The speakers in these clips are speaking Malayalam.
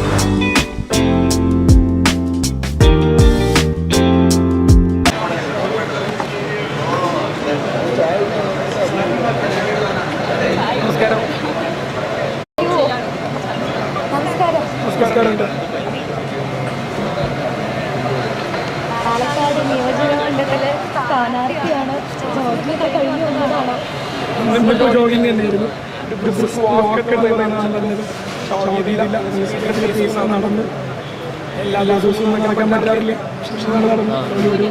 നമസ്കാരം എല്ലാ ഒരു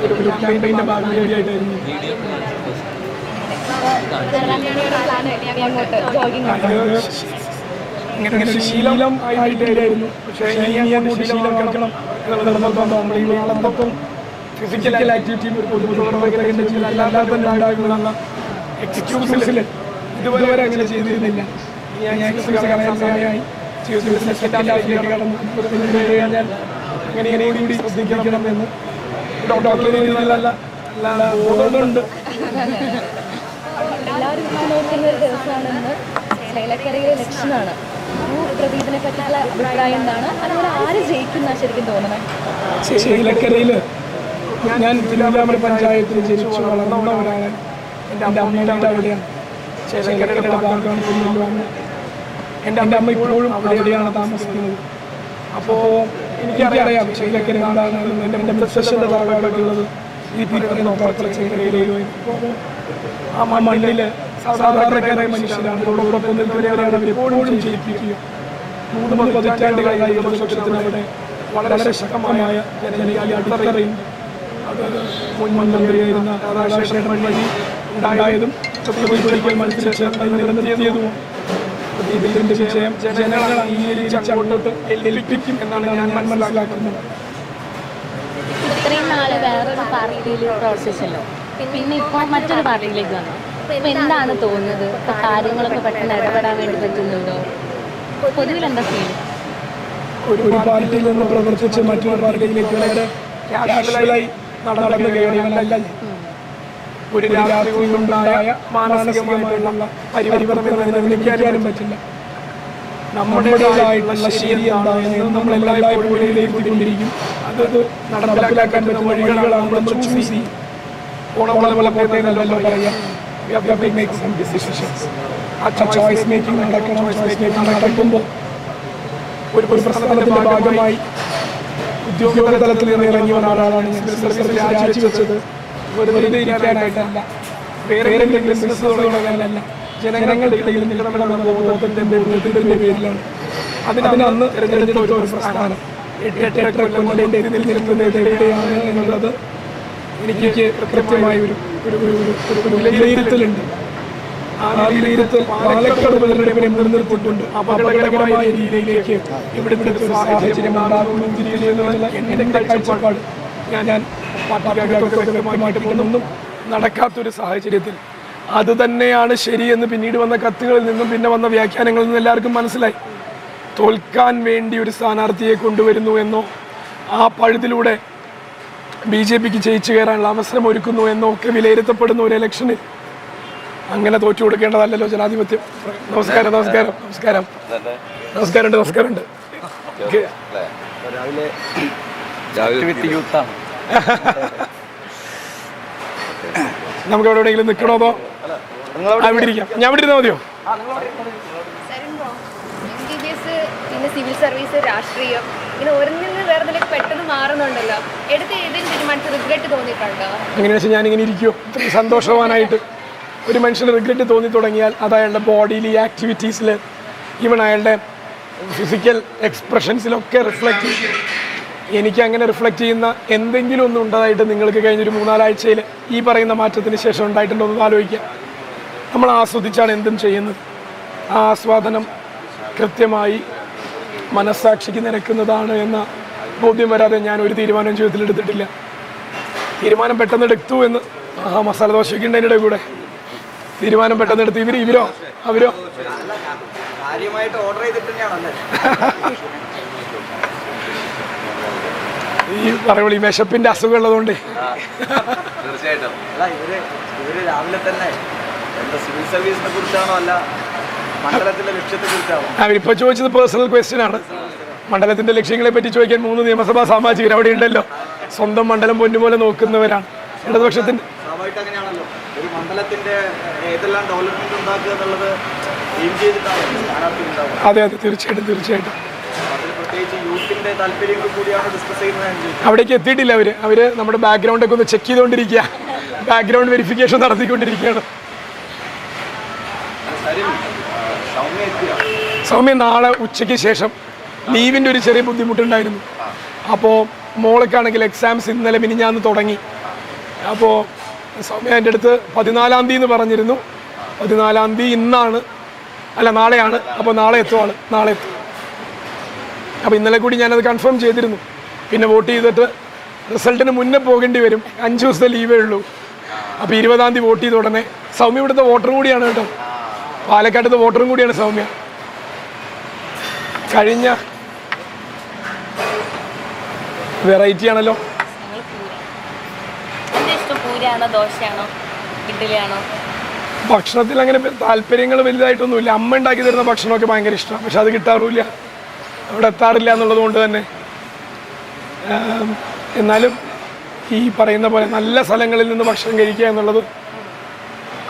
ഒരു ഒരു ശീലം ആയിട്ടായിരുന്നു പക്ഷേ ഇനി അങ്ങോട്ട് ശീലമാക്കണം നമ്മൾ ഈ ഫിസിക്കൽ ആക്ടിവിറ്റിയും ഒരു അല്ലാതെ തന്നെ ഇതുവരെ അങ്ങനെ ചെയ്തിരുന്നില്ല. ഞാൻ കളയാൻ സമയമായി. ജീവിതത്തിൽ കൂടി ശ്രദ്ധിക്കണം എന്ന് എല്ലാവരും ഒരു ജയിക്കുന്ന ഞാൻ തിരുവിതാമല പഞ്ചായത്തിൽ ജനിച്ചു വളർന്നവരാണ് എന്റെ അമ്മയുടെ അവിടെ അവിടെയാണ്. ശൈലക്കരയുടെ ഭാഗമാണ് എന്റെ അമ്മ ഇപ്പോഴും അവിടെ എവിടെയാണ് താമസിക്കുന്നത്? അപ്പോൾ എനിക്കറിയാം ചേലക്കര എന്താണെന്ന് എന്റെ എന്റെ മുത്തശ്ശന്റെ ഭാഗമായിട്ടൊക്കെ ഉള്ളത്. ഈ പറയുന്ന ഓപ്പറത്തിൽ ചേലക്കരയിലും അപ്പോൾ ആ മണ്ണിൽ സാധാരണക്കാരായ മനുഷ്യരാണ്. അതോടൊപ്പം നിൽക്കുന്നവരെയാണ് എപ്പോഴും ജയിപ്പിക്കുക മൂന്ന് പതിറ്റാണ്ടുകളായി ഇടതുപക്ഷത്തിന് അവിടെ വളരെ ശക്തമായ ജനകീയ അടിത്തറയും അത് മുൻ മന്ത്രിയായിരുന്ന രാധാകൃഷ്ണൻ വഴി ഉണ്ടായതും ഒരിക്കൽ അത് നിലനിർത്തിയതും ഇതിന്റെ ജനങ്ങൾ അംഗീകരിച്ച് അങ്ങോട്ട് ഏൽപ്പിക്കും എന്നാണ് ഞാൻ മനസ്സിലാക്കുന്നത്. ഇത്രയും നാൾ വേറൊരു പാർട്ടിയിൽ പ്രവർത്തിച്ചല്ലോ. പിന്നെ ഇപ്പോൾ മറ്റൊരു പാർട്ടിയിലേക്ക് വന്നു. ഇപ്പൊ എന്താണ് തോന്നുന്നത്? ഇപ്പൊ കാര്യങ്ങളൊക്കെ പെട്ടെന്ന് ഇടപെടാൻ വേണ്ടി പറ്റുന്നുണ്ടോ? പൊതുവിൽ എന്താ ഫീൽ? ഒരു പാർട്ടിയിൽ നിന്ന് പ്രവർത്തിച്ച് മറ്റൊരു പാർട്ടിയിലേക്ക് വളരെ നടന്നു കയറിയവനല്ല ഞാൻ. രാത്രി കൊണ്ടുണ്ടായ മാനസികമായിട്ടുള്ള പരിവർത്തനം വിളിക്കാനും പറ്റില്ല. നമ്മുടേതായിട്ടുള്ള ശരിയാണ് എന്താണെന്ന് നമ്മൾ എല്ലായ്പ്പോഴും വിലയിരുത്തിക്കൊണ്ടിരിക്കും അത് നടപ്പിലാക്കാൻ പറ്റുന്ന വഴികളാണ് നമ്മൾ ചൂസ് ചെയ്യും പോലെ പറയാം. Decisions. ആ ചോയ്സ് മേക്കിംഗ് നടക്കണം. ചോയ്സ് മേക്കിംഗ് നടക്കുമ്പോൾ ഒരു ഒരു പ്രശ്നത്തിന്റെ ഭാഗമായി ഉദ്യോഗ തലത്തിൽ ഇറങ്ങിയ ഒരാളാണ് രാജിവെച്ചത്. വെറുതെ ഇരിക്കാനായിട്ടല്ല. വേറെ എന്തെങ്കിലും ബിസിനസ് തുടങ്ങാനല്ല ജനങ്ങളുടെ ഇടയിൽ നിൽക്കണമെന്ന ബോധത്തിന്റെ ബോധത്തിന്റെ പേരിലാണ്. അതിന് അന്ന് തിരഞ്ഞെടുത്ത ഒരു പ്രസ്ഥാനം. എട്ട് എട്ട് കൊല്ലം എന്റെ ഇതിൽ നിൽക്കുന്നത് എവിടെയാണ് എന്നുള്ളത് എനിക്ക് കൃത്യമായ ഒരു ഒരു ഒരു വിലയിരുത്തലുണ്ട്. ആ വിലയിരുത്തൽ പാലക്കാട് ഉപതെരഞ്ഞെടുപ്പിനെ മുൻനിർത്തിക്കൊണ്ട് അപകടകരമായ രീതിയിലേക്ക് ഇവിടുത്തെ സാഹചര്യം ഉണ്ടാകുന്നു തിരിയുന്നുള്ള എന്റെ കാഴ്ചപ്പാട് ഞാൻ ഞാൻ വ്യക്തമായിട്ട് ഒന്നും നടക്കാത്തൊരു സാഹചര്യത്തിൽ. അത് തന്നെയാണ് ശരിയെന്ന് പിന്നീട് വന്ന കത്തുകളിൽ നിന്നും പിന്നെ വന്ന വ്യാഖ്യാനങ്ങളിൽ നിന്നും എല്ലാവർക്കും മനസ്സിലായി. തോൽക്കാൻ വേണ്ടി ഒരു സ്ഥാനാർത്ഥിയെ കൊണ്ടുവരുന്നു എന്നോ ആ പഴുതിലൂടെ ബി ജെ പിക്ക് ജയിച്ചു കയറാനുള്ള അവസരം ഒരുക്കുന്നു എന്നോ ഒക്കെ വിലയിരുത്തപ്പെടുന്ന ഒരു ഇലക്ഷന് അങ്ങനെ തോറ്റു കൊടുക്കേണ്ടതല്ലല്ലോ ജനാധിപത്യം. നമസ്കാരം നമസ്കാരം നമസ്കാരം. നമസ്കാരമുണ്ട് നമസ്കാരമുണ്ട്. ഓക്കെ രാവിലെ ആക്ടിവിറ്റി യൂത്താണ് നമുക്ക് എവിടെ എവിടെയെങ്കിലും നിൽക്കണോ അതോ? അവിടെ ഇരിക്കാം ഞാൻ ഇവിടെ ഇരുന്നാൽ മതിയോ പിന്നെ സിവിൽ സർവീസ് രാഷ്ട്രീയം ഇങ്ങനെ ഒരെണ്ണിൽ വേറെ പെട്ടെന്ന് മാറുന്നുണ്ടല്ലോ. എടുത്ത് ഏതെങ്കിലും തീരുമാനത്തിൽ റിഗ്രറ്റ് തോന്നിയിട്ടുണ്ടോ? അങ്ങനെ വെച്ചാൽ ഞാനിങ്ങനെ ഇരിക്കുമോ ഇത്രയും സന്തോഷവാനായിട്ട് ഒരു മനുഷ്യന് റിഗ്രറ്റ് തോന്നി തുടങ്ങിയാൽ അത് അയാളുടെ ബോഡിയിൽ ഈ ആക്ടിവിറ്റീസിൽ ഈവൺ അയാളുടെ ഫിസിക്കൽ എക്സ്പ്രഷൻസിലൊക്കെ റിഫ്ലക്റ്റ് ചെയ്യും. എനിക്ക് അങ്ങനെ റിഫ്ലക്റ്റ് ചെയ്യുന്ന എന്തെങ്കിലും ഒന്നും ഉണ്ടായിട്ട് നിങ്ങൾക്ക് കഴിഞ്ഞൊരു മൂന്നാലാഴ്ചയിൽ ഈ പറയുന്ന മാറ്റത്തിന് ശേഷം ഉണ്ടായിട്ടുണ്ടോ എന്ന് ആലോചിക്കാം നമ്മൾ ആസ്വദിച്ചാണ് എന്തും ചെയ്യുന്നത്. ആ ആസ്വാദനം കൃത്യമായി മനസ്സാക്ഷിക്ക് നിരക്കുന്നതാണ് എന്ന ബോധ്യം വരാതെ ഞാൻ ഒരു തീരുമാനം ജീവിതത്തിൽ എടുത്തിട്ടില്ല. തീരുമാനം പെട്ടെന്ന് എടുത്തു എന്ന് ആ മസാല ദോശയ്ക്ക് ഉണ്ട് അതിന്റെ കൂടെ. തീരുമാനം പെട്ടെന്ന് എടുത്തു. ഇവർ ഇവരോ? അവരോ? കാര്യമായിട്ട് ഓർഡർ ചെയ്തിട്ട് തന്നെയാണല്ലേ? ഈ ഈ വിശപ്പിന്റെ അസുഖം ഉള്ളതുകൊണ്ട്. തീർച്ചയായിട്ടും. അല്ല ഇവർ ഇവർ രാവിലെ തന്നെ എന്താ സിവിൽ സർവീസിനെ കുറിച്ചാണോ അല്ല മണ്ഡലത്തിലെ ലക്ഷ്യത്തെ കുറിച്ചാണ്? അവരിപ്പോൾ ചോദിച്ചത് പേഴ്സണൽ ക്വസ്റ്റ്യൻ ആണ്. മണ്ഡലത്തിന്റെ ലക്ഷ്യങ്ങളെ പറ്റി ചോദിക്കാൻ മൂന്ന് നിയമസഭാ സാമാജികർ അവിടെ ഉണ്ടല്ലോ. സ്വന്തം മണ്ഡലം പൊന്നുപോലെ നോക്കുന്നവരാണ്. ഇടതുപക്ഷത്തിന്റെ സ്വാഭാവികമായിട്ട് അങ്ങനെയാണല്ലോ ഒരു മണ്ഡലത്തിന്റെ ഏതെല്ലാം ഡെവലപ്മെന്റ് ഉണ്ടാക്കുക എന്നുള്ളത് എയിം ചെയ്തിട്ടാണ് സ്ഥാനാർത്ഥി ഉണ്ടാവുക. അതെ അതെ തീർച്ചയായിട്ടും തീർച്ചയായിട്ടും. അതിൽ പ്രത്യേകിച്ച് യൂത്തിന്റെ താല്പര്യങ്ങൾ കൂടിയാണ് ഡിസ്കസ് ചെയ്യുന്നത് അവിടേക്ക് എത്തിയിട്ടില്ല അവർ. അവർ നമ്മുടെ ബാക്ക്ഗ്രൗണ്ട് ഒക്കെ ഒന്ന് ചെക്ക് ചെയ്തുകൊണ്ടിരിക്കുക. ബാക്ക്ഗ്രൗണ്ട് വെരിഫിക്കേഷൻ നടത്തിക്കൊണ്ടിരിക്കുകയാണ്. സൗമ്യ നാളെ ഉച്ചയ്ക്ക് ശേഷം ലീവിന്റെ ഒരു ചെറിയ ബുദ്ധിമുട്ടുണ്ടായിരുന്നു. അപ്പോൾ മോൾക്കാണെങ്കിൽ എക്സാംസ് ഇന്നലെ മിനിഞ്ഞാന്ന് തുടങ്ങി. അപ്പോൾ സൗമ്യ എന്റെ അടുത്ത് പതിനാലാം തീയതി എന്ന് പറഞ്ഞിരുന്നു. പതിനാലാം തീയതി ഇന്നാണ്. അല്ല നാളെയാണ്. അപ്പോൾ നാളെ എത്തുവാണ് നാളെ എത്തും. അപ്പോൾ ഇന്നലെ കൂടി ഞാനത് കൺഫേം ചെയ്തിരുന്നു. പിന്നെ വോട്ട് ചെയ്തിട്ട് റിസൾട്ടിന് മുന്നേ പോകേണ്ടി വരും. അഞ്ച് ദിവസത്തെ ലീവേ ഉള്ളൂ അപ്പോൾ ഇരുപതാം തീയതി വോട്ട് ചെയ്ത ഉടനെ സൗമ്യ ഇവിടുത്തെ വോട്ടർ കൂടിയാണ് കേട്ടോ. പാലക്കാട്ടത്തെ വോട്ടറും കൂടിയാണ് സൗമ്യ. കഴിഞ്ഞ വെറൈറ്റി ആണല്ലോ. ഭക്ഷണത്തിൽ അങ്ങനെ താല്പര്യങ്ങൾ വലുതായിട്ടൊന്നുമില്ല. അമ്മ ഉണ്ടാക്കി തരുന്ന ഭക്ഷണമൊക്കെ ഭയങ്കര ഇഷ്ടമാണ്. പക്ഷെ അത് കിട്ടാറുമില്ല. അവിടെ എത്താറില്ല എന്നുള്ളത് കൊണ്ട് തന്നെ. എന്നാലും ഈ പറയുന്ന പോലെ നല്ല സ്ഥലങ്ങളിൽ നിന്ന് ഭക്ഷണം കഴിക്കുക എന്നുള്ളത്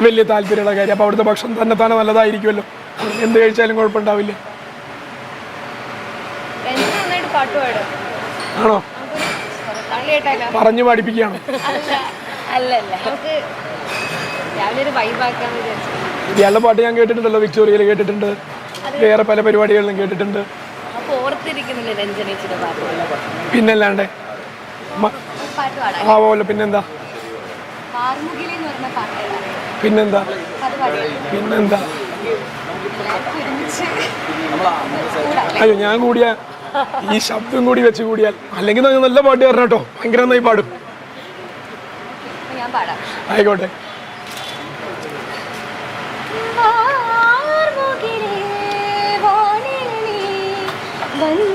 വലിയ താല്പര്യമുള്ള കാര്യം. അപ്പോൾ അവിടുത്തെ ഭക്ഷണം തന്നെ തന്നെ നല്ലതായിരിക്കുമല്ലോ. എന്ത് കഴിച്ചാലും കുഴപ്പമുണ്ടാവില്ല? ആണോ? പറഞ്ഞു പാടിപ്പിക്കുകയാണ്? ഇയാളുടെ പാട്ട് ഞാൻ കേട്ടിട്ടുണ്ടല്ലോ വിക്ടോറിയയിൽ കേട്ടിട്ടുണ്ട്. വേറെ പല പരിപാടികളിലും കേട്ടിട്ടുണ്ട്. ഓർത്തിരിക്കുന്നില്ല രഞ്ജനേച്ചിയുടെ പാട്ട്? പിന്നല്ലാണ്ട് ആവോല്ലോ പിന്നെന്താ? പിന്നെന്താ? പിന്നെന്താ? അയ്യോ ഞാൻ കൂടിയ ഈ ശബ്ദം കൂടി വെച്ച് കൂടിയാൽ അല്ലെങ്കിൽ നല്ല- പാട്ട് തരണം കേട്ടോ. ഭയങ്കര നന്നായി പാടാം. ആയിക്കോട്ടെ. one.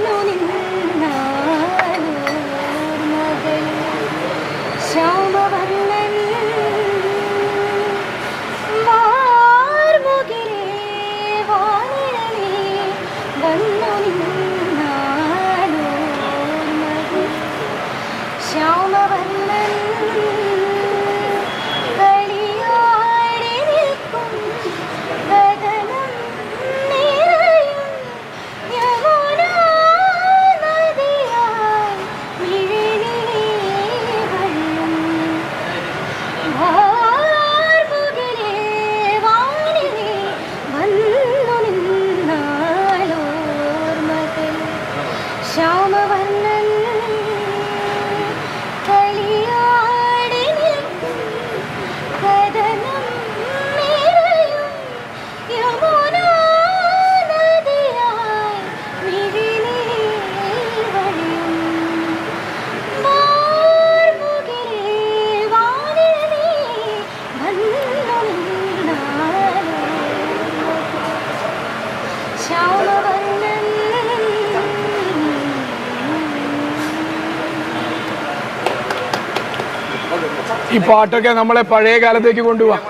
ഈ പാട്ടൊക്കെ നമ്മളെ പഴയ കാലത്തേക്ക് കൊണ്ടുപോകാം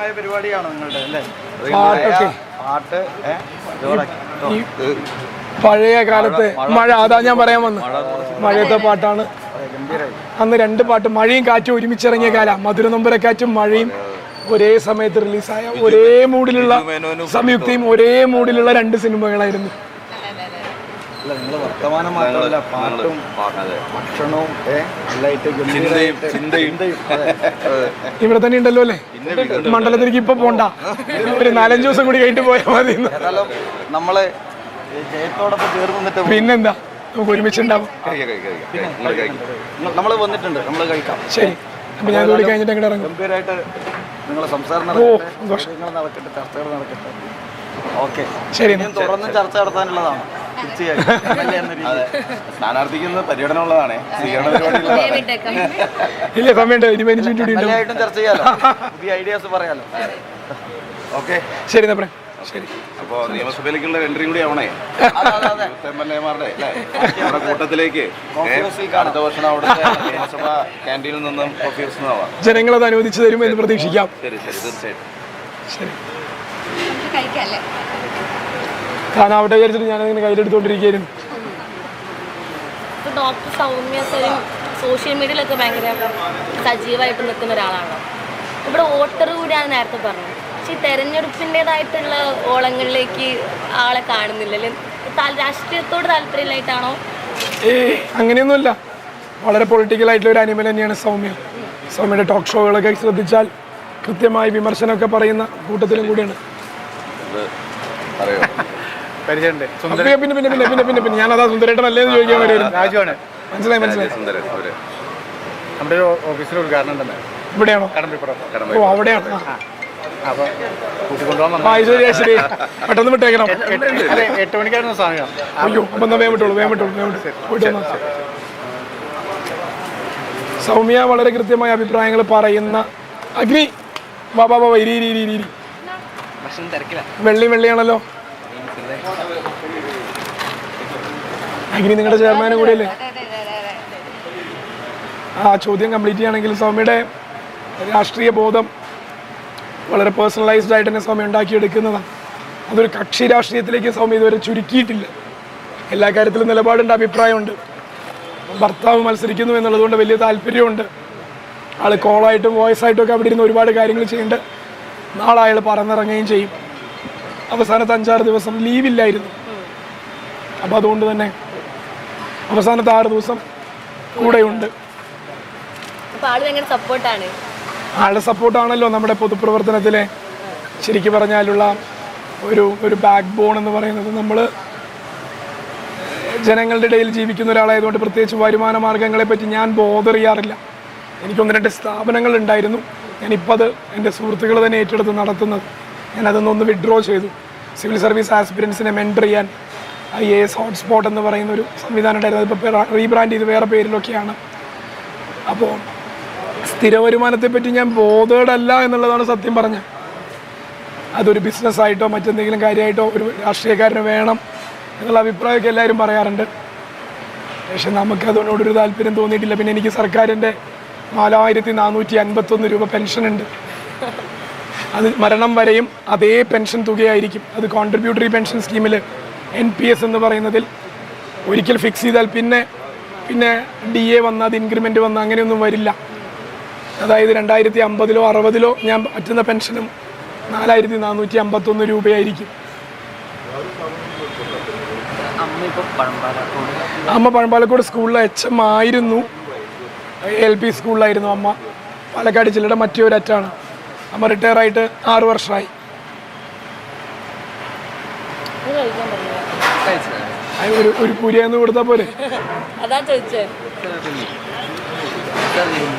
പാട്ടൊക്കെ? പഴയ കാലത്ത് മഴ അതാ ഞാൻ പറയാൻ വന്നു മഴയത്തെ പാട്ടാണ്. അന്ന് രണ്ട് പാട്ട് മഴയും കാറ്റും ഒരുമിച്ചിറങ്ങിയ കാലം. മധുര നൊമ്പരക്കാറ്റും മഴയും. ഒരേ സമയത്ത് റിലീസായ ഒരേ മൂഡിലുള്ള സംയുക്തയും ഒരേ മൂഡിലുള്ള രണ്ട് സിനിമകളായിരുന്നു. വർത്തമാനം മാത്രമല്ല പാട്ടും ഭക്ഷണവും. ഇവിടെ തന്നെ ഉണ്ടല്ലോ അല്ലേ? മണ്ഡലത്തിലേക്ക് ഇപ്പൊ പോണ്ട. ഒരു നാലഞ്ച് ദിവസം കൂടി കഴിഞ്ഞിട്ട് പോയാൽ മതി നമ്മളെ ഏതായാലും നമ്മൾ ജയത്തോടൊപ്പം ചേർന്ന് നിന്നിട്ട് പിന്നെന്താ? നമുക്ക് ഒരുമിച്ചുണ്ടാവും നമ്മൾ വന്നിട്ടുണ്ട് നമ്മൾ കഴിക്കാം. ശരി. അപ്പൊ ഞാൻ കൂടി കഴിഞ്ഞിട്ട് അങ്ങോട്ട് ഇറങ്ങും. നിങ്ങളെ സംസാരം ഓ, നടക്കട്ടെ നിങ്ങൾ നടക്കട്ടെ ചർച്ചകൾ നടക്കട്ടെ. ഓക്കെ. ശരി തുടർന്നും ചർച്ച നടത്താനുള്ളതാണ്. തീർച്ചയായും. പര്യടനം. പര്യടനമുള്ളതാണ് സ്വീകരണ പരിപാടി ഇല്ല സമയമുണ്ട്. ഇനി പതിനഞ്ച് മിനിറ്റ് ചർച്ച ചെയ്യാലോ. പുതിയ ഐഡിയാസ് പറയാലോ. ഓക്കെ. ശരി പറയാം ശരി. അപ്പോൾ നിയമസഭയിലേക്കുള്ള എൻട്രി കൂടി ആവണേ. എം എൽ എമാരുടെ അല്ലേ? നമ്മുടെ കൂട്ടത്തിലേക്ക്. അടുത്ത വർഷം അവിടെ നിയമസഭ ക്യാന്റീനിൽ നിന്നും കോഫി ഹൗസിൽ നിന്നാവാം ജനങ്ങളത് അനുവദിച്ചു തരും എന്ന് പ്രതീക്ഷിക്കാം. ശരി ശരി തീർച്ചയായിട്ടും. ശരി. അവിടെ വിചാരിച്ചിട്ട് ഞാനതിങ്ങനെ കയ്യിലെടുത്തോണ്ടിരിക്കുന്നു ഡോക്ടർ സൗമ്യ സോഷ്യൽ മീഡിയയിലൊക്കെ ഭയങ്കര സജീവമായിട്ട് നിൽക്കുന്ന ഒരാളാണ്. ഇവിടെ വോട്ടർ കൂടിയാണ് നേരത്തെ പറഞ്ഞത്. പക്ഷേ ഈ തെരഞ്ഞെടുപ്പിന്റെതായിട്ടുള്ള ഓളങ്ങളിലേക്ക് ആളെ കാണുന്നില്ലല്ലേ? രാഷ്ട്രീയത്തോട് താല്പര്യമില്ലായിട്ടാണോ? അങ്ങനെയൊന്നുമില്ല. വളരെ പൊളിറ്റിക്കൽ ആയിട്ടുള്ള ഒരു അനിമൽ തന്നെയാണ് സൗമ്യ. സൗമ്യയുടെ ടോക്ക് ഷോകളൊക്കെ ശ്രദ്ധിച്ചാൽ കൃത്യമായി വിമർശനമൊക്കെ പറയുന്ന കൂട്ടത്തിലും കൂടിയാണ്. പിന്നെ പിന്നെ പിന്നെ പിന്നെ പിന്നെ പിന്നെ ഞാൻ അതാ സുന്ദരേട്ടൻ അല്ലേന്ന് ചോദിക്കാൻ വരുമായിരുന്നു രാജുവാണ്. മനസ്സിലായി മനസ്സിലായി. നമ്മുടെ ഓഫീസിൽ ഉദ്ഘാടനം ഇവിടെയാണോ? ഓ അവിടെയാണ്. ആ. അപ്പൊ കൂട്ടിക്കൊണ്ടുപോകാൻ ആ ശരി പെട്ടെന്ന് വിട്ടേക്കണം. എട്ട് മണിക്കായിരുന്നു സമയം. അയ്യോ അപ്പം വേമിട്ടുള്ളൂ വേഗം പോയിട്ട് വന്നോ. സൗമ്യ വളരെ കൃത്യമായ അഭിപ്രായങ്ങൾ പറയുന്ന അഗ്നി. വാ വാ വാ വാ, ഇരി ഇരി ഇരി ഇരി, ഇരി വെള്ളി വെള്ളിയാണല്ലോ. അഗ്നി നിങ്ങളുടെ ചെയർമാനും കൂടിയല്ലേ ആ ചോദ്യം കംപ്ലീറ്റ് ചെയ്യുകയാണെങ്കിൽ സൗമ്യയുടെ രാഷ്ട്രീയ ബോധം വളരെ പേഴ്സണലൈസ്ഡ് ആയിട്ട് തന്നെ സ്വാമി ഉണ്ടാക്കിയെടുക്കുന്നതാണ് അതൊരു കക്ഷി രാഷ്ട്രീയത്തിലേക്ക് സ്വാമി ഇതുവരെ ചുരുക്കിയിട്ടില്ല. എല്ലാ കാര്യത്തിലും നിലപാടുണ്ട് അഭിപ്രായമുണ്ട്. ഭർത്താവ് മത്സരിക്കുന്നു എന്നുള്ളതുകൊണ്ട് വലിയ താല്പര്യമുണ്ട്. ആൾ കോളായിട്ടും വോയിസ് ആയിട്ടും ഒക്കെ അവിടെ ഇരുന്ന് ഒരുപാട് കാര്യങ്ങൾ ചെയ്യുന്നുണ്ട്. നാളെ അയാൾ പറന്നിറങ്ങുകയും ചെയ്യും. അവസാനത്തെ അഞ്ചാറ് ദിവസം ലീവില്ലായിരുന്നു അപ്പോൾ അതുകൊണ്ട് തന്നെ അവസാനത്തെ ആറ് ദിവസം കൂടെയുണ്ട്. സപ്പോർട്ടാണ് ആളുടെ സപ്പോർട്ടാണല്ലോ നമ്മുടെ പൊതുപ്രവർത്തനത്തിലെ ശരിക്കും പറഞ്ഞാലുള്ള ഒരു ഒരു ബാക്ക് ബോൺ എന്ന് പറയുന്നത്. നമ്മൾ ജനങ്ങളുടെ ഇടയിൽ ജീവിക്കുന്ന ഒരാളായതുകൊണ്ട് പ്രത്യേകിച്ച് വരുമാന മാർഗങ്ങളെ പറ്റി ഞാൻ ബോധറിയാറില്ല എനിക്ക് എനിക്കൊന്ന് രണ്ട് സ്ഥാപനങ്ങൾ ഉണ്ടായിരുന്നു. ഞാനിപ്പോൾ അത് എന്റെ സുഹൃത്തുക്കൾ തന്നെ ഏറ്റെടുത്ത് നടത്തുന്നത്. ഞാൻ അതൊന്നൊന്ന് വിഡ്രോ ചെയ്തു. സിവിൽ സർവീസ് ആസ്പിരൻസിനെ മെന്റർ ചെയ്യാൻ ഐ എ എസ് ഹോട്ട്സ്പോട്ട് എന്ന് പറയുന്ന ഒരു സംവിധാനം ഉണ്ടായിരുന്നു. അതിപ്പോൾ റീബ്രാൻഡ് ചെയ്ത് വേറെ പേരിലൊക്കെയാണ്. അപ്പോൾ സ്ഥിര വരുമാനത്തെ പറ്റി ഞാൻ ബോധേഡ് അല്ല എന്നുള്ളതാണ് സത്യം പറഞ്ഞത്. അതൊരു ബിസിനസ്സായിട്ടോ മറ്റെന്തെങ്കിലും കാര്യമായിട്ടോ ഒരു രാഷ്ട്രീയക്കാരന് വേണം എന്നുള്ള അഭിപ്രായമൊക്കെ എല്ലാവരും പറയാറുണ്ട്. പക്ഷെ നമുക്ക് അതിനോടൊരു താല്പര്യം തോന്നിയിട്ടില്ല. പിന്നെ എനിക്ക് സർക്കാരിന്റെ നാലായിരത്തി നാനൂറ്റി അൻപത്തൊന്ന് രൂപ പെൻഷൻ ഉണ്ട് അത് മരണം വരെയും അതേ പെൻഷൻ തുകയായിരിക്കും. അത് കോൺട്രിബ്യൂട്ടറി പെൻഷൻ സ്കീമിൽ എൻ പി എസ് എന്ന് പറയുന്നതിൽ ഒരിക്കൽ ഫിക്സ് ചെയ്താൽ പിന്നെ പിന്നെ ഡി എ വന്ന അത് ഇൻക്രിമെന്റ് വന്ന അങ്ങനെയൊന്നും വരില്ല. അതായത് രണ്ടായിരത്തി അമ്പതിലോ അറുപതിലോ ഞാൻ പറ്റുന്ന പെൻഷനും നാലായിരത്തി നാനൂറ്റി അമ്പത്തൊന്ന് രൂപയായിരിക്കും അമ്മ പഴമ്പാലക്കോട് സ്കൂളിലെ എച്ച് എം ആയിരുന്നു. എൽ പി സ്കൂളിലായിരുന്നു അമ്മ. പാലക്കാട് ജില്ലയുടെ മറ്റൊരു അറ്റാണ് അമ്മ റിട്ടയർ ആയിട്ട് ആറ് വർഷമായി. ഒരു ഒരു പുരിയെന്ന് കൊടുത്താൽ പോരെ? അതാ ചോദിച്ചേ.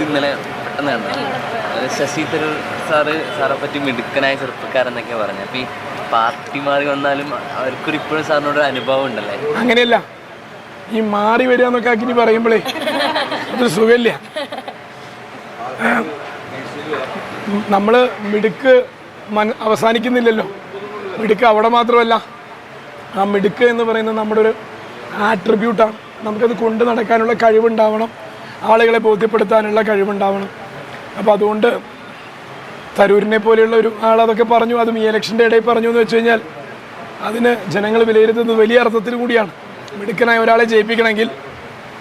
ഇന്നലെ പെട്ടെന്ന് കണ്ടു ശശി തരൂർ സാറ് സാറെ പറ്റി മിടുക്കനായ ചെറുപ്പക്കാരെന്നൊക്കെ പറഞ്ഞു. അപ്പൊ ഈ പാർട്ടി മാറി വന്നാലും അവർക്കൊരു ഇപ്പോഴും സാറിനോട് അനുഭവം ഉണ്ടല്ലേ? അങ്ങനെയല്ല. ഈ മാറി വരിക എന്നൊക്കെ ആക്കി പറയുമ്പോഴേ സുഖമില്ല. നമ്മൾ മിടുക്ക് മന അവസാനിക്കുന്നില്ലല്ലോ. മിടുക്ക് അവിടെ മാത്രമല്ല. ആ മിടുക്ക് എന്ന് പറയുന്നത് നമ്മുടെ ഒരു ആട്രിബ്യൂട്ടാണ് നമുക്കത് കൊണ്ട് നടക്കാനുള്ള കഴിവുണ്ടാവണം. ആളുകളെ ബോധ്യപ്പെടുത്താനുള്ള കഴിവുണ്ടാവണം. അപ്പോൾ അതുകൊണ്ട് തരൂരിനെ പോലെയുള്ള ഒരു ആളതൊക്കെ പറഞ്ഞു അതും ഈ ഇലക്ഷന്റെ ഇടയിൽ പറഞ്ഞു എന്ന് വെച്ച് കഴിഞ്ഞാൽ അതിന് ജനങ്ങൾ വിലയിരുത്തുന്നത് വലിയ അർത്ഥത്തിൽ കൂടിയാണ്. മിടുക്കനായ ഒരാളെ ജയിപ്പിക്കണമെങ്കിൽ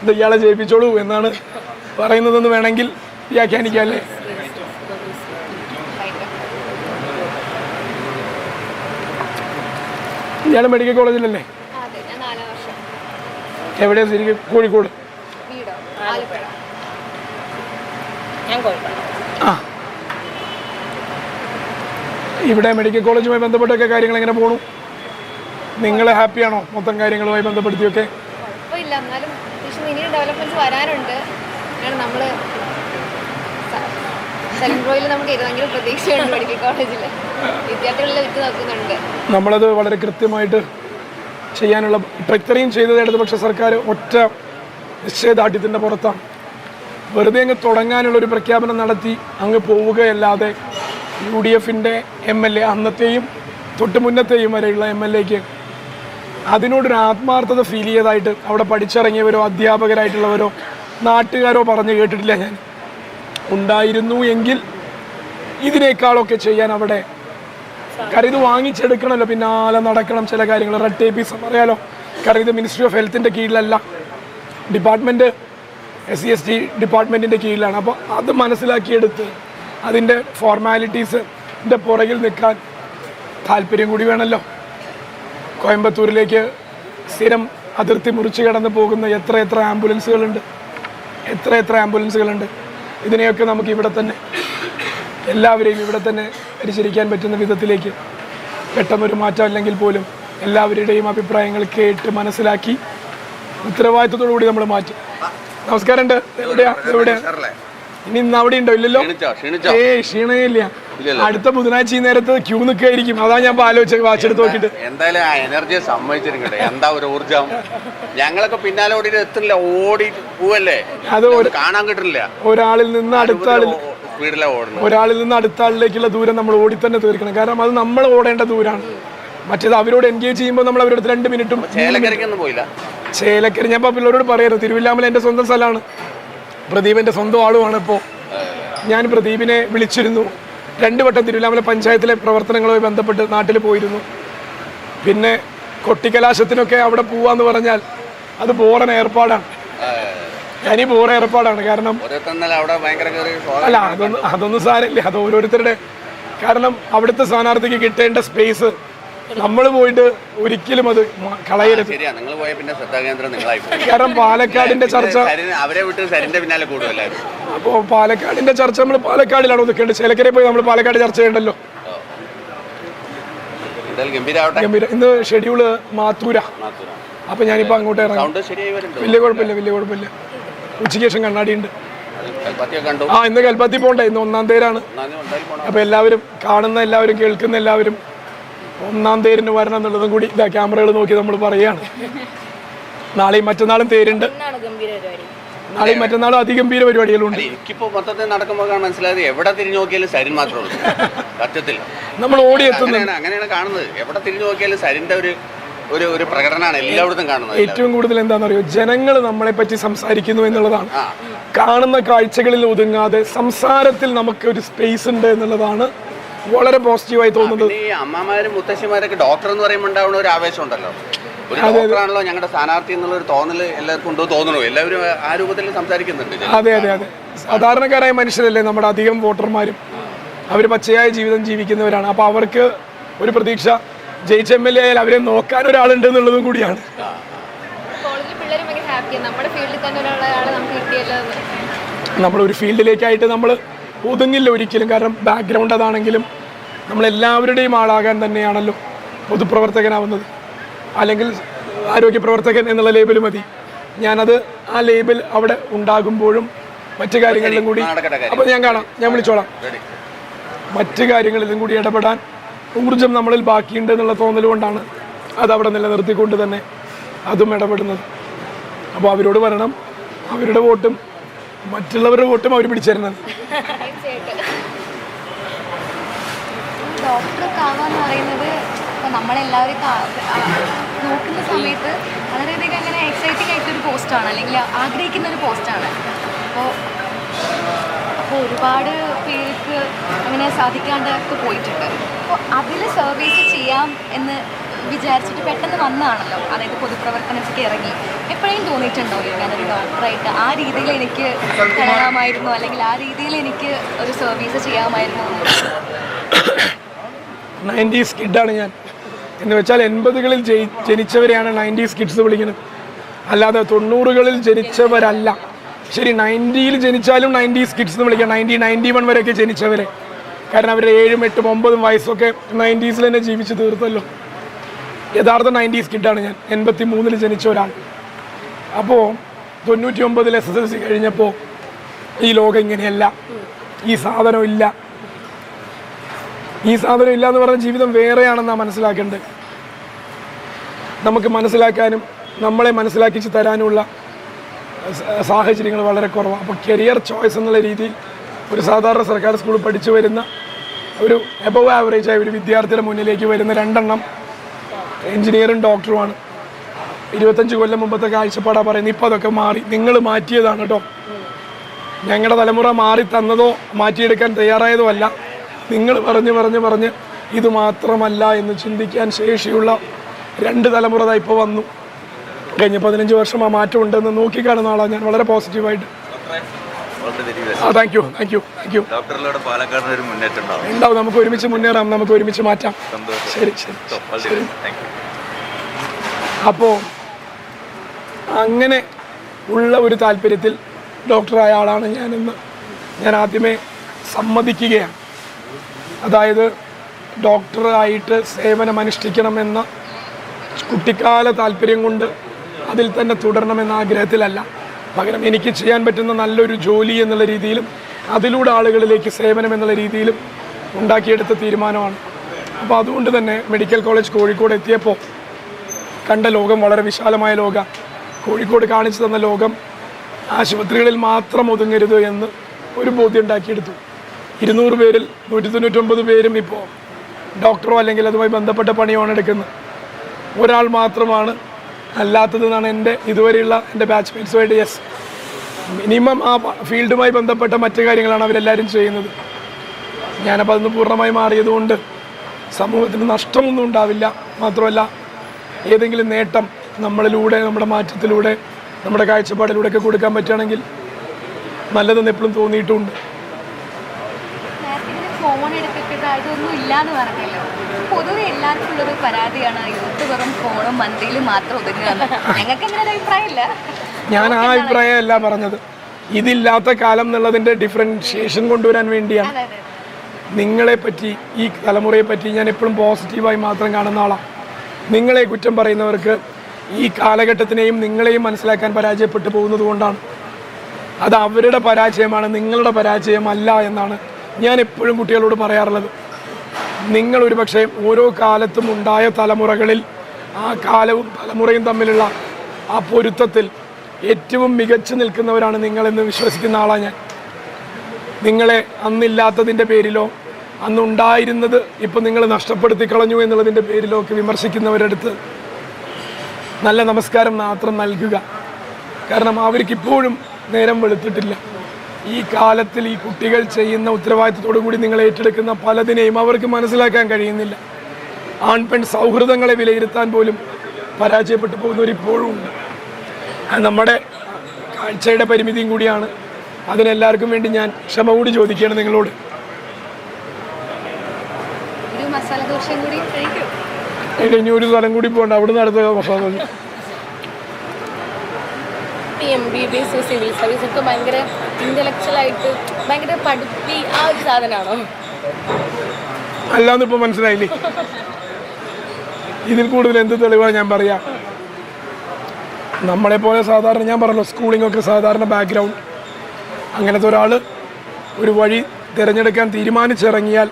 ഇത് ഇയാളെ ജയിപ്പിച്ചോളൂ എന്നാണ് പറയുന്നതെന്ന് വേണമെങ്കിൽ വ്യാഖ്യാനിക്കാം അല്ലേ ഇയാൾ മെഡിക്കൽ കോളേജിലല്ലേ? എവിടെയാണ് ശരിക്കും കോഴിക്കോട്? ഞാൻ കോഴിക്കോട്. ആ. ഇവിടെ മെഡിക്കൽ കോളേജുമായി ബന്ധപ്പെട്ടൊക്കെ കാര്യങ്ങൾ എങ്ങനെ പോണു? നിങ്ങൾ ഹാപ്പിയാണോ മൊത്തം കാര്യങ്ങളുമായി ബന്ധപ്പെടുത്തിയൊക്കെ? വരാനുണ്ട്. നമ്മൾ നമ്മളത് വളരെ കൃത്യമായിട്ട് ചെയ്യാനുള്ള ഇപ്പം ഇത്രയും ചെയ്തത് ഇടതുപക്ഷ സർക്കാർ ഒറ്റ നിശ്ചയദാർഢ്യത്തിന്റെ പുറത്താണ്. വെറുതെ അങ്ങ് തുടങ്ങാനുള്ള ഒരു പ്രഖ്യാപനം നടത്തി അങ്ങ് പോവുകയല്ലാതെ യു ഡി എഫിന്റെ എം എൽ എ അന്നത്തെയും തൊട്ട് മുന്നത്തെയും വരെയുള്ള എം എൽ എക്ക് അതിനോടൊരു ആത്മാർത്ഥത ഫീൽ ചെയ്തതായിട്ട് അവിടെ പഠിച്ചിറങ്ങിയവരോ അധ്യാപകരായിട്ടുള്ളവരോ നാട്ടുകാരോ പറഞ്ഞു കേട്ടിട്ടില്ല ഞാൻ. ഉണ്ടായിരുന്നു എങ്കിൽ ഇതിനേക്കാളൊക്കെ ചെയ്യാൻ അവിടെ കാരണം ഇത് വാങ്ങിച്ചെടുക്കണമല്ലോ പിന്നാലെ നടക്കണം ചില കാര്യങ്ങൾ. റെഡ് ടേപ്പീസ് അറിയാലോ കാരണം ഇത് മിനിസ്ട്രി ഓഫ് ഹെൽത്തിന്റെ കീഴിലല്ല. Department S C S T ഡിപ്പാർട്ട്മെന്റിന്റെ കീഴിലാണ്. അപ്പോൾ അത് മനസ്സിലാക്കിയെടുത്ത് അതിന്റെ ഫോർമാലിറ്റീസിന്റെ പുറകിൽ നിൽക്കാൻ താല്പര്യം കൂടി വേണമല്ലോ കോയമ്പത്തൂരിലേക്ക് സ്ഥിരം അതിർത്തി മുറിച്ച് കടന്ന് പോകുന്ന എത്ര എത്ര ആംബുലൻസുകളുണ്ട്. എത്ര എത്ര ആംബുലൻസുകളുണ്ട്. ഇതിനെയൊക്കെ നമുക്ക് ഇവിടെ തന്നെ എല്ലാവരെയും ഇവിടെ തന്നെ പരിചരിക്കാൻ പറ്റുന്ന വിധത്തിലേക്ക് പെട്ടെന്നൊരു മാറ്റം അല്ലെങ്കിൽ പോലും എല്ലാവരുടെയും അഭിപ്രായങ്ങൾ കേട്ട് മനസ്സിലാക്കി ഉത്തരവാദിത്തത്തോടു കൂടി നമ്മൾ മാറ്റും. നമസ്കാരമുണ്ട്. എവിടെയാ? എവിടെയാ? ഇനി ഇന്ന് അവിടെ ഉണ്ടോ? ഇല്ലല്ലോ? ഏ ക്ഷീണയില്ല. അടുത്ത ബുധനാഴ്ച ഈ നേരത്ത് ക്യൂ നിൽക്കായിരിക്കും അതാ ഞാൻ ആലോചിച്ച വാച്ചെടുത്ത് നോക്കിട്ട് എന്തായാലും ആ എനർജി സമ്മതിച്ചിരിക്കട്ടെ. എന്താ ഒരു ഊർജം ഞങ്ങളൊക്കെ പിന്നാലെ ഓടിയിട്ട് എത്തില്ല ഓടി പോവല്ലേ? അത് കാണാൻ കിട്ടില്ല ഒരാളിൽ നിന്ന് അടുത്ത ആളിൽ ഒരാളിൽ നിന്ന് അടുത്ത ആളിലേക്കുള്ള ദൂരം നമ്മൾ ഓടി തന്നെ തീർക്കണം. കാരണം അത് നമ്മൾ ഓടേണ്ട ദൂരമാണ് മറ്റേത് അവരോട് എൻഗേജ് ചെയ്യുമ്പോൾ നമ്മൾ അവരുടെ രണ്ട് മിനിറ്റും പോയില്ല. ചേലക്കര ഞാൻ ഇപ്പോൾ പിള്ളേരോട് പറയരുത്. തിരുവില്ലാമല എന്റെ സ്വന്തം സ്ഥലമാണ്. പ്രദീപ് എന്റെ സ്വന്തം ആളുമാണ് ഇപ്പോൾ ഞാൻ പ്രദീപിനെ വിളിച്ചിരുന്നു. രണ്ട് വട്ടം തിരുവില്ലാമല പഞ്ചായത്തിലെ പ്രവർത്തനങ്ങളുമായി ബന്ധപ്പെട്ട് നാട്ടിൽ പോയിരുന്നു. പിന്നെ കൊട്ടിക്കലാശത്തിനൊക്കെ അവിടെ പോവാന്ന് പറഞ്ഞാൽ അത് ബോറൻ ഏർപ്പാടാണ്. തനി ബോറ ഏർപ്പാടാണ്. കാരണം അല്ല അതൊന്നും അതൊന്നും സാരമില്ല. അത് ഓരോരുത്തരുടെ കാരണം അവിടുത്തെ സ്ഥാനാർത്ഥിക്ക് കിട്ടേണ്ട സ്പേസ് നമ്മൾ പോയിട്ട് ഒരിക്കലും അത് കളയരുത്. ശരിയാ. നിങ്ങൾ പോയ പിന്നെ ശ്രദ്ധാകേന്ദ്രം നിങ്ങളായി പോയി. കാരണം പാലക്കാടിന്റെ ചർച്ച അവരെ വിട്ട് സരിന്റെ പിന്നാലെ കൂടും അപ്പോൾ പാലക്കാടിന്റെ ചർച്ച നമ്മൾ പാലക്കാടിലാണ് ഒതുക്കേണ്ടത് ചേലക്കരെ പോയി നമ്മൾ പാലക്കാട് ചർച്ച ചെയ്യണ്ടല്ലോ. ഗംഭീര ഇന്ന് ഷെഡ്യൂൾ മാത്തൂര. അപ്പൊ ഞാനിപ്പോ അങ്ങോട്ട് ഇറങ്ങാം. വലിയ കുഴപ്പമില്ല വലിയ കുഴപ്പമില്ല. ഉച്ചയ്ക്ക് ശേഷം കണ്ണാടി ഉണ്ട് ആ ഇന്ന് കൽപ്പത്തി പോണ്ടേ? ഇന്ന് ഒന്നാം തേരാണ് ഒന്നാം തീയതി ഉണ്ടായാലും പോണം. അപ്പൊ എല്ലാവരും കാണുന്ന എല്ലാവരും കേൾക്കുന്ന എല്ലാവരും ഒന്നാം തേരിന് വരണം എന്നുള്ളതും കൂടി ഇതാ ക്യാമറകൾ നോക്കി നമ്മൾ പറയുകയാണ്. നാളെയും മറ്റന്നാളും തേരുണ്ട്. നാളെയും മറ്റന്നാളും അതിഗംഭീര പരിപാടികളുണ്ട്. എനിക്കിപ്പോ മൊത്തത്തിൽ നടക്കുമ്പോൾ മനസ്സിലായത് എവിടെ തിരിഞ്ഞു നോക്കിയാലും സരിൻ മാത്രമേ ഉള്ളൂ. നമ്മൾ ഓടി അങ്ങനെയാണ് അങ്ങനെയാണ് കാണുന്നത്. എവിടെ തിരിഞ്ഞു നോക്കിയാലും സരിന്റെ ഒരു ഒരു ഒരു പ്രകടനമാണ് എല്ലായിടത്തും കാണുന്നത്. ഏറ്റവും കൂടുതൽ എന്താണെന്നറിയോ? ജനങ്ങൾ നമ്മളെ പറ്റി സംസാരിക്കുന്നു എന്നുള്ളതാണ്. കാണുന്ന കാഴ്ചകളിൽ ഒതുങ്ങാതെ സംസാരത്തിൽ നമുക്ക് ഒരു സ്പേസ് ഉണ്ട് എന്നുള്ളതാണ് വളരെ പോസിറ്റീവായി തോന്നുന്നത്. ഈ അമ്മമാരും മുത്തശ്ശിമാരൊക്കെ ഡോക്ടർ എന്ന് പറയുമ്പോൾ ഉണ്ടാവുന്ന ഒരു ആവേശം ഉണ്ടല്ലോ ഒരു ഡോക്ടറാണല്ലോ ഞങ്ങളുടെ സ്ഥാനാർത്ഥി എന്നുള്ള ഒരു തോന്നൽ എല്ലാവർക്കും ഉണ്ടോ തോന്നണോ? എല്ലാവരും ആ രൂപത്തിൽ സംസാരിക്കുന്നുണ്ട് അതെ അതെ അതെ. സാധാരണക്കാരായ മനുഷ്യരല്ലേ നമ്മുടെ അധികം വോട്ടർമാരും. അവർ പച്ചയായ ജീവിതം ജീവിക്കുന്നവരാണ്. അപ്പോൾ അവർക്ക് ഒരു പ്രതീക്ഷ ജയിച്ച എം എൽ എ ആയാൽ അവരെ നോക്കാൻ ഒരാളുണ്ട് എന്നുള്ളതും കൂടിയാണ്. നമ്മുടെ ഒരു ഫീൽഡിലേക്കായിട്ട് നമ്മൾ ഒതുങ്ങില്ല ഒരിക്കലും. കാരണം ബാക്ക്ഗ്രൗണ്ട് അതാണെങ്കിലും നമ്മളെല്ലാവരുടെയും ആളാകാൻ തന്നെയാണല്ലോ പൊതുപ്രവർത്തകനാവുന്നത്. അല്ലെങ്കിൽ ആരോഗ്യ പ്രവർത്തകൻ എന്നുള്ള ലേബിൾ മതി. ഞാനത് ആ ലേബിൾ അവിടെ ഉണ്ടാകുമ്പോഴും മറ്റു കാര്യങ്ങളിലും കൂടി അപ്പൊ അപ്പോൾ ഞാൻ കാണാം. ഞാൻ വിളിച്ചോളാം. മറ്റു കാര്യങ്ങളിലും കൂടി ഇടപെടാൻ ഊർജം നമ്മളിൽ ബാക്കിയുണ്ട് എന്നുള്ള തോന്നൽ കൊണ്ടാണ് അത് അവിടെ നിലനിർത്തിക്കൊണ്ട് തന്നെ അതും ഇടപെടുന്നത്. അപ്പോൾ അവരോട് വരണം. അവരുടെ വോട്ടും മറ്റുള്ളവരുടെ വോട്ടും അവർ പിടിച്ചിരുന്നത് ആവാന്ന് പറയുന്നത് നമ്മളെല്ലാവരും സമയത്ത് എക്സൈറ്റിംഗ് പോസ്റ്റാണ് അല്ലെങ്കിൽ ആഗ്രഹിക്കുന്ന ഒരു പോസ്റ്റാണ് അപ്പോൾ ഒരുപാട് പേർക്ക് അങ്ങനെ സാധിക്കാണ്ടൊക്കെ പോയിട്ടുണ്ട്. അപ്പോൾ അതിൽ സർവീസ് ചെയ്യാം എന്ന് വിചാരിച്ചിട്ട് പെട്ടെന്ന് വന്നതാണല്ലോ. അതായത് പൊതുപ്രവർത്തനത്തിലേക്ക് ഇറങ്ങി. എപ്പോഴും തോന്നിയിട്ടുണ്ടോ ഞാനൊരു ഡോക്ടറായിട്ട് ആ രീതിയിൽ എനിക്ക് കഴിയാമായിരുന്നു അല്ലെങ്കിൽ ആ രീതിയിൽ എനിക്ക് ഒരു സർവീസ് ചെയ്യാമായിരുന്നു നയന്റീസ് കിഡാണ് ഞാൻ. എന്ന് വെച്ചാൽ എൺപതുകളിൽ ജനിച്ചവരെയാണ് നയന്റീസ് കിഡ്സ് വിളിക്കുന്നത്. അല്ലാതെ തൊണ്ണൂറുകളിൽ ജനിച്ചവരല്ല. ശരി നയന്റിയിൽ ജനിച്ചാലും നയന്റീസ് കിഡ്സ് എന്ന് വിളിക്കാം. നയന്റി നയന്റി വൺ വരെയൊക്കെ ജനിച്ചവരെ. കാരണം അവരുടെ ഏഴും എട്ടും ഒമ്പതും വയസ്സൊക്കെ നയന്റീസിൽ തന്നെ ജീവിച്ച് തീർത്തല്ലോ. യഥാർത്ഥ നയന്റീസ് കിഡാണ് ഞാൻ. എൺപത്തി മൂന്നിൽ ജനിച്ച ഒരാൾ. അപ്പോൾ തൊണ്ണൂറ്റി ഒമ്പതിൽ എസ് എസ് എൽ സി കഴിഞ്ഞപ്പോൾ ഈ ലോകം ഇങ്ങനെയല്ല. ഈ സാധനം ഇല്ല. ഈ സാധനം ഇല്ല എന്ന് പറഞ്ഞ ജീവിതം വേറെയാണെന്നാണ് മനസ്സിലാക്കേണ്ടത്. നമുക്ക് മനസ്സിലാക്കാനും നമ്മളെ മനസ്സിലാക്കിച്ച് തരാനുമുള്ള സ- സാഹചര്യങ്ങൾ വളരെ കുറവാണ് അപ്പോൾ കരിയർ ചോയ്സ് എന്നുള്ള രീതിയിൽ ഒരു സാധാരണ സർക്കാർ സ്കൂളിൽ പഠിച്ചു വരുന്ന ഒരു എബവ് ആവറേജ് ആയ ഒരു വിദ്യാർത്ഥിയുടെ മുന്നിലേക്ക് വരുന്ന രണ്ടെണ്ണം എഞ്ചിനീയറും ഡോക്ടറുമാണ്. ഇരുപത്തഞ്ച് കൊല്ലം മുമ്പത്തെ കാഴ്ചപ്പാടാ പറയുന്നത്. ഇപ്പോൾ അതൊക്കെ മാറി. നിങ്ങൾ മാറ്റിയതാണ് കേട്ടോ. ഞങ്ങളുടെ തലമുറ മാറി തന്നതോ മാറ്റിയെടുക്കാൻ തയ്യാറായതോ അല്ല. നിങ്ങൾ പറഞ്ഞ് പറഞ്ഞ് പറഞ്ഞ് ഇത് മാത്രമല്ല എന്ന് ചിന്തിക്കാൻ ശേഷിയുള്ള രണ്ട് തലമുറ ഇപ്പോൾ വന്നു. കഴിഞ്ഞ പതിനഞ്ച് വർഷം ആ മാറ്റം ഉണ്ടെന്ന് നോക്കിക്കാണുന്ന ആളാണ് ഞാൻ. വളരെ പോസിറ്റീവായിട്ട്. ആ thank you thank you thank you ഉണ്ടാവും. നമുക്ക് ഒരുമിച്ച് മുന്നേറാം. നമുക്ക് ഒരുമിച്ച് മാറ്റാം. ശരി ശരി ശരി. താങ്ക് യു അപ്പോൾ അങ്ങനെ ഉള്ള ഒരു താല്പര്യത്തിൽ ഡോക്ടറായ ആളാണ് ഞാനെന്ന് ഞാൻ ആദ്യമേ സമ്മതിക്കുകയാണ്. അതായത് ഡോക്ടറായിട്ട് സേവനമനുഷ്ഠിക്കണമെന്ന കുട്ടിക്കാല താല്പര്യം കൊണ്ട് അതിൽ തന്നെ തുടരണമെന്ന ആഗ്രഹത്തിലല്ല. പകരം എനിക്ക് ചെയ്യാൻ പറ്റുന്ന നല്ലൊരു ജോലി എന്നുള്ള രീതിയിലും അതിലൂടെ ആളുകളിലേക്ക് സേവനം എന്നുള്ള രീതിയിലും ഉണ്ടാക്കിയെടുത്ത തീരുമാനമാണ്. അപ്പോൾ അതുകൊണ്ട് തന്നെ മെഡിക്കൽ കോളേജ് കോഴിക്കോട് എത്തിയപ്പോൾ കണ്ട ലോകം വളരെ വിശാലമായ ലോക. കോഴിക്കോട് കാണിച്ചു തന്ന ലോകം ആശുപത്രികളിൽ മാത്രം ഒതുങ്ങരുത് എന്ന് ഒരു ബോധ്യം ഉണ്ടാക്കിയെടുത്തു. ഇരുന്നൂറ് പേരിൽ നൂറ്റി തൊണ്ണൂറ്റൊമ്പത് പേരും ഇപ്പോൾ ഡോക്ടറോ അല്ലെങ്കിൽ അതുമായി ബന്ധപ്പെട്ട പണിയാണ് എടുക്കുന്നത്. ഒരാൾ മാത്രമാണ് അല്ലാത്തതെന്നാണ് എന്റെ ഇതുവരെയുള്ള എന്റെ ബാച്ച്മേറ്റ്സുമായിട്ട് യെസ്. മിനിമം ആ ഫീൽഡുമായി ബന്ധപ്പെട്ട മറ്റു കാര്യങ്ങളാണ് അവരെല്ലാവരും ചെയ്യുന്നത്. ഞാനപ്പോൾ അതിന് പൂർണമായി മാറിയതുകൊണ്ട് സമൂഹത്തിന് നഷ്ടമൊന്നും ഉണ്ടാവില്ല. മാത്രമല്ല ഏതെങ്കിലും നേട്ടം നമ്മളിലൂടെ നമ്മുടെ മാറ്റത്തിലൂടെ നമ്മുടെ കാഴ്ചപ്പാടിലൂടെ ഒക്കെ കൊടുക്കാൻ പറ്റുകയാണെങ്കിൽ നല്ലതെന്ന് എപ്പോഴും തോന്നിയിട്ടുണ്ട്. ഫോൺ ഇതൊന്നും ഇല്ലാന്ന് പറഞ്ഞല്ലോ. പൊതുവെ എല്ലാവർക്കും ഉള്ളൊരു പരാതിയാണ്. യൂത്ത് വെറും ഫോണും മന്തിയിലും മാത്രം ഒതുങ്ങുകയെന്ന് ഞങ്ങൾക്ക് അങ്ങനെ ഒരു അഭിപ്രായമില്ല. ഞാൻ ആ അഭിപ്രായമല്ല പറഞ്ഞത്. ഇതില്ലാത്ത കാലം എന്നുള്ളതിന്റെ ഡിഫറൻഷിയേഷൻ കൊണ്ടുവരാൻ വേണ്ടിയാണ്. നിങ്ങളെ പറ്റി ഈ തലമുറയെ പറ്റി ഞാൻ എപ്പോഴും പോസിറ്റീവായി മാത്രം കാണുന്ന ആളാണ് നിങ്ങളെ കുറ്റം പറയുന്നവർക്ക് ഈ കാലഘട്ടത്തിനെയും നിങ്ങളെയും മനസ്സിലാക്കാൻ പരാജയപ്പെട്ടു പോകുന്നത് കൊണ്ടാണ്. അത് അവരുടെ പരാജയമാണ് നിങ്ങളുടെ പരാജയമല്ല എന്നാണ് ഞാൻ എപ്പോഴും കുട്ടികളോട് പറയാറുള്ളത്. നിങ്ങൾ ഒരു പക്ഷേ ഓരോ കാലത്തും ഉണ്ടായ തലമുറകളിൽ ആ കാലവും തലമുറയും തമ്മിലുള്ള ആ പൊരുത്തത്തിൽ ഏറ്റവും മികച്ചു നിൽക്കുന്നവരാണ് നിങ്ങളെന്ന് വിശ്വസിക്കുന്ന ആളാണ് ഞാൻ. നിങ്ങളെ അന്നില്ലാത്തതിന്റെ പേരിലോ അന്നുണ്ടായിരുന്നത് ഇപ്പം നിങ്ങൾ നഷ്ടപ്പെടുത്തി കളഞ്ഞു എന്നുള്ളതിന്റെ പേരിലൊക്കെ വിമർശിക്കുന്നവരടുത്ത് നല്ല നമസ്കാരം മാത്രം നൽകുക. കാരണം അവർക്കിപ്പോഴും നേരം വെളുത്തിട്ടില്ല. ഈ കാലത്തിൽ ഈ കുട്ടികൾ ചെയ്യുന്ന ഉത്തരവാദിത്തത്തോടു കൂടി നിങ്ങൾ ഏറ്റെടുക്കുന്ന പലതിനെയും അവർക്ക് മനസ്സിലാക്കാൻ കഴിയുന്നില്ല. ആൺ പെൺ സൗഹൃദങ്ങളെ വിലയിരുത്താൻ പോലും പരാജയപ്പെട്ടു പോകുന്നവരിപ്പോഴും ഉണ്ട്. നമ്മുടെ കാഴ്ചയുടെ പരിമിതിയും കൂടിയാണ്. അതിനെല്ലാവർക്കും വേണ്ടി ഞാൻ ക്ഷമ കൂടി ചോദിക്കുകയാണ് നിങ്ങളോട്. മസാല ദോശയും കൂടി കഴിക്കും. അതിന് ഇനി ഒരു സ്ഥലം കൂടി പോകണ്ട. അവിടുന്ന് അടുത്ത മസാല ദോശ. ഈ M B B S civil service ഒക്കെ ഭയങ്കര ഇന്റലക്ച്വൽ ആയിട്ട് ഭയങ്കര പഠിപ്പി ആ ഒരു സാധനമാണോ മനസ്സിലായില്ലേ? ഇതിൽ കൂടുതൽ എന്ത് തെളിവാണ് ഞാൻ പറയാ? നമ്മളെ പോലെ സാധാരണ ഞാൻ പറഞ്ഞല്ലോ സ്കൂളിംഗ് ഒക്കെ സാധാരണ ബാക്ക്ഗ്രൗണ്ട് അങ്ങനത്തെ ഒരാൾ ഒരു വഴി തിരഞ്ഞെടുക്കാൻ തീരുമാനിച്ചിറങ്ങിയാൽ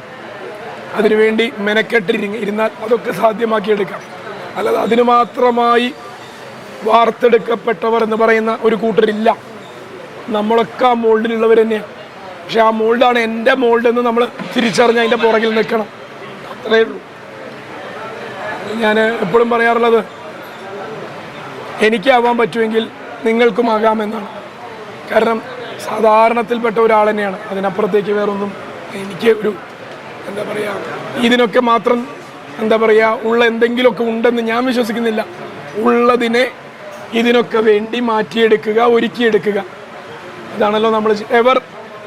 അതിനുവേണ്ടി മെനക്കെട്ടിരിങ്ങ. ഇരുന്നാൽ അതൊക്കെ സാധ്യമാക്കിയെടുക്കാം. അല്ലാതെ അതിന് മാത്രമായി വാർത്തെടുക്കപ്പെട്ടവർ എന്ന് പറയുന്ന ഒരു കൂട്ടരില്ല. നമ്മളൊക്കെ ആ മോൾഡിലുള്ളവർ തന്നെയാണ് പക്ഷെ ആ മോൾഡാണ് എന്റെ മോൾഡ് എന്ന് നമ്മൾ തിരിച്ചറിഞ്ഞ് അതിന്റെ പുറകിൽ നിൽക്കണം. അത്രയേ ഉള്ളൂ. ഞാൻ എപ്പോഴും പറയാറുള്ളത് എനിക്കാവാൻ പറ്റുമെങ്കിൽ നിങ്ങൾക്കും ആകാമെന്നാണ് കാരണം സാധാരണത്തിൽപ്പെട്ട ഒരാൾ തന്നെയാണ്. അതിനപ്പുറത്തേക്ക് വേറൊന്നും എനിക്ക് ഒരു എന്താ പറയുക ഇതിനൊക്കെ മാത്രം എന്താ പറയുക ഉള്ള എന്തെങ്കിലുമൊക്കെ ഉണ്ടെന്ന് ഞാൻ വിശ്വസിക്കുന്നില്ല. ഉള്ളതിനെ ഇതിനൊക്കെ വേണ്ടി മാറ്റിയെടുക്കുക ഒരുക്കിയെടുക്കുക. ഇതാണല്ലോ നമ്മൾ എവർ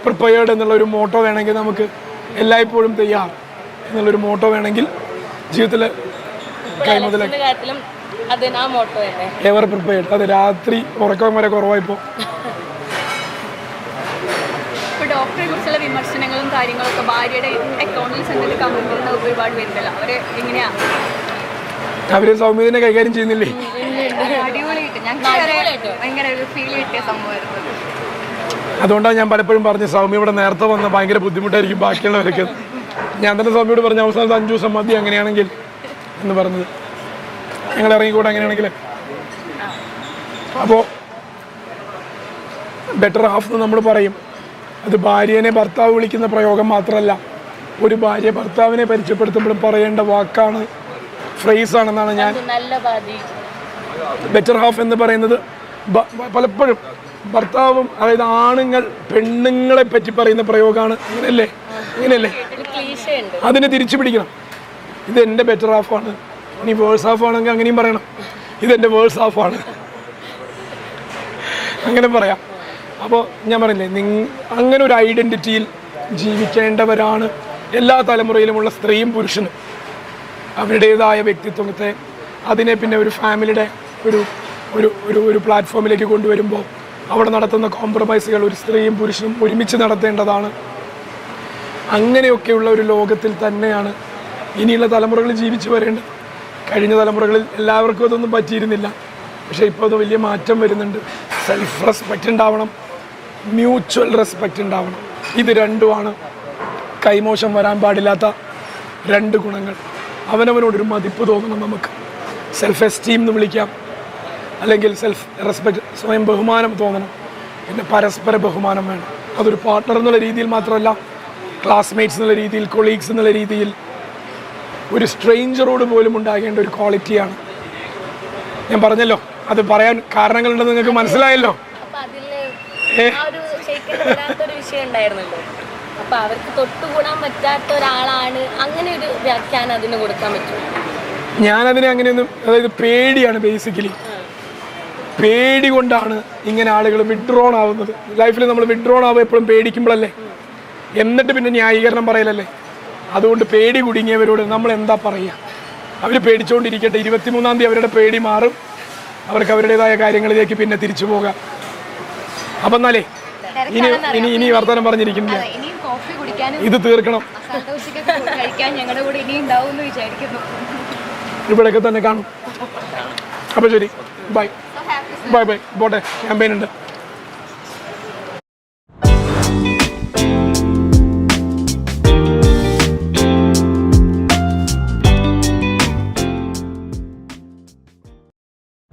പ്രിപ്പയർഡ് എന്നുള്ള ഒരു മോട്ടോ വേണമെങ്കിൽ നമുക്ക് എല്ലായ്പ്പോഴും തയ്യാർ. എന്നുള്ളൊരു മോട്ടോ വേണമെങ്കിൽ ജീവിതത്തിൽ കൈമുതല ഇലക്ഷന്റെ ആ മോട്ടോ തന്നെ. എവർ പ്രിപ്പയർഡ് അത് രാത്രി ഉറക്കം വരെ കുറവായിപ്പോൾ ഇപ്പോൾ ഡോക്ടറെ കുറിച്ചുള്ള വിമർശനങ്ങളും കാര്യങ്ങളൊക്കെ ഭാര്യയുടെ അക്കൗണ്ടിൽ ചെന്നിട്ട് കമന്റ് ഒരുപാട് വരുന്നില്ല അവർ എങ്ങനെയാ? അവർ സൗമ്യതിനെ കൈകാര്യം ചെയ്യുന്നില്ലേ? അടിപൊളിയായിട്ട്. ഞങ്ങൾക്ക് അടിപൊളിയായിട്ട്. ഭയങ്കര ഒരു ഫീൽ കിട്ടിയ സംഭവമായിരുന്നു അതുകൊണ്ടാണ് ഞാൻ പലപ്പോഴും പറഞ്ഞത് സൗമ്യ ഇവിടെ നേരത്തെ വന്ന ഭയങ്കര ബുദ്ധിമുട്ടായിരിക്കും ബാക്കിയുള്ളവരൊക്കെ. ഞാൻ തന്നെ സൗമ്യയോട് പറഞ്ഞ അവസാനത്തെ അഞ്ചു ദിവസം മതി അങ്ങനെയാണെങ്കിൽ എന്ന് പറഞ്ഞത് ഞങ്ങൾ ഇറങ്ങിക്കൂടെ അങ്ങനെയാണെങ്കിൽ അപ്പോൾ ബെറ്റർ ഹാഫ് എന്ന് നമ്മൾ പറയും. അത് ഭാര്യനെ ഭർത്താവ് വിളിക്കുന്ന പ്രയോഗം മാത്രമല്ല. ഒരു ഭാര്യ ഭർത്താവിനെ പരിചയപ്പെടുത്തുമ്പോഴും പറയേണ്ട വാക്കാണ് ഫ്രേസാണെന്നാണ് ഞാൻ നല്ല ബെറ്റർ ഹാഫ് എന്ന് പറയുന്നത്. പലപ്പോഴും ഭർത്താവും അതായത് ആണുങ്ങൾ പെണ്ണുങ്ങളെ പറ്റി പറയുന്ന പ്രയോഗമാണ്. അങ്ങനെയല്ലേ അങ്ങനെയല്ലേ അതിനെ തിരിച്ചു പിടിക്കണം. ഇത് എന്റെ ബെറ്റർ ഹാഫ് ആണ്. ഇനി വേഴ്സ് ഹാഫ് ആണെങ്കിൽ അങ്ങനെയും പറയണം. ഇതെന്റെ വേഴ്സ് ആണ്. അങ്ങനെ പറയാം. അപ്പോൾ ഞാൻ പറഞ്ഞില്ലേ നിങ് അങ്ങനെ ഒരു ഐഡന്റിറ്റിയിൽ ജീവിക്കേണ്ടവരാണ് എല്ലാ തലമുറയിലുമുള്ള സ്ത്രീയും പുരുഷനും. അവരുടേതായ വ്യക്തിത്വത്തെ അതിനെ പിന്നെ ഒരു ഫാമിലിയുടെ ഒരു ഒരു ഒരു ഒരു പ്ലാറ്റ്ഫോമിലേക്ക് കൊണ്ടുവരുമ്പോൾ അവിടെ നടത്തുന്ന കോംപ്രമൈസുകൾ ഒരു സ്ത്രീയും പുരുഷനും ഒരുമിച്ച് നടത്തേണ്ടതാണ്. അങ്ങനെയൊക്കെയുള്ള ഒരു ലോകത്തിൽ തന്നെയാണ് ഇനിയുള്ള തലമുറകൾ ജീവിച്ചു വരേണ്ടത്. കഴിഞ്ഞ തലമുറകളിൽ എല്ലാവർക്കും അതൊന്നും പറ്റിയിരുന്നില്ല. പക്ഷേ ഇപ്പോൾ അത് വലിയ മാറ്റം വരുന്നുണ്ട്. സെൽഫ് റെസ്പെക്റ്റ് ഉണ്ടാവണം. മ്യൂച്വൽ റെസ്പെക്റ്റ് ഉണ്ടാവണം. ഇത് രണ്ടുമാണ്. കൈമോശം വരാൻ പാടില്ലാത്ത രണ്ട് ഗുണങ്ങൾ. അവനവനോടൊരു മതിപ്പ് തോന്നണം നമുക്ക്. സെൽഫ് എസ്റ്റീം എന്ന് വിളിക്കാം. അല്ലെങ്കിൽ സെൽഫ് റെസ്പെക്റ്റ് സ്വയം ബഹുമാനം തോന്നണം. പിന്നെ പരസ്പര ബഹുമാനം വേണം. അതൊരു പാർട്ട്ണർ എന്നുള്ള രീതിയിൽ മാത്രമല്ല ക്ലാസ്മേറ്റ്സ് എന്നുള്ള രീതിയിൽ കൊളീഗ്സ് എന്നുള്ള രീതിയിൽ ഒരു സ്ട്രെയിഞ്ചറോട് പോലും ഉണ്ടാകേണ്ട ഒരു ക്വാളിറ്റിയാണ് ഞാൻ പറഞ്ഞല്ലോ അത് പറയാൻ കാരണങ്ങളുണ്ടെന്ന് നിങ്ങൾക്ക് മനസ്സിലായല്ലോ. ആ ഒരു ഷെയ്ക്കിന് വരാത്തൊരു വിഷയം ഉണ്ടായിരുന്നല്ലോ. അപ്പൊ അവർക്ക് തൊട്ടുകൂടാൻ പറ്റാത്ത ഒരാളാണ് അങ്ങനെ ഒരു വ്യാഖ്യാനം അതിന് കൊടുക്കാൻ പറ്റും ഞാനതിനെ അങ്ങനെയൊന്നും അതായത് പേടിയാണ് ബേസിക്കലി പേടി കൊണ്ടാണ് ഇങ്ങനെ ആളുകൾ വിഡ്രോൺ ആവുന്നത്. ലൈഫിൽ നമ്മൾ വിഡ്രോൺ ആവുക എപ്പോഴും പേടിക്കുമ്പോഴല്ലേ എന്നിട്ട് പിന്നെ ന്യായീകരണം പറയലല്ലേ? അതുകൊണ്ട് പേടി കുടുങ്ങിയവരോട് നമ്മൾ എന്താ പറയുക അവർ പേടിച്ചുകൊണ്ടിരിക്കട്ടെ ഇരുപത്തിമൂന്നാം തീയതി അവരുടെ പേടി മാറും. അവർക്ക് അവരുടേതായ കാര്യങ്ങളിലേക്ക് പിന്നെ തിരിച്ചു പോകാം. അപ്പം എന്നാലേ ഇനി ഇനി ഇനി വർത്തമാനം പറഞ്ഞിരിക്കുന്നില്ല ഇത് തീർക്കണം. ഇവിടെ ഒക്കെ ഇവിടെയൊക്കെ തന്നെ കാണും. അപ്പോൾ ശരി ബൈ ബൈ ബൈ പോട്ടെ ക്യാമ്പയിൻ ഉണ്ട്.